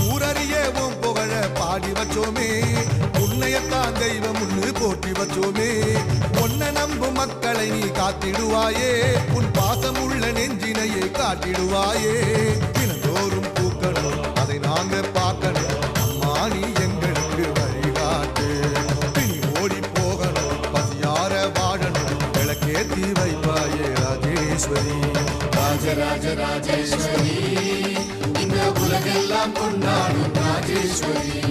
ஊரறியவும் புகழ பாடி வச்சோமே. உன்னையத்தான் தெய்வம் உன்னு போற்றி வச்சோமே. உன்னை நம்பும் மக்களை நீ காத்திடுவாயே. உன் பாசம் உள்ள நெஞ்சினையே காட்டிடுவாயே. தினந்தோறும் பூக்கணும் அதை நாங்க பார்க்கணும். அம்மா நீ எங்களுக்கு வழிகாட்டு. பிணி ஓடி போகணும் பசியார வாழணும். விளக்கேத்தி வைப்பாயே ராஜேஸ்வரி. ராஜராஜ ராஜேஸ்வரி. இந்த கொண்டாடும் ராஜேஸ்வரி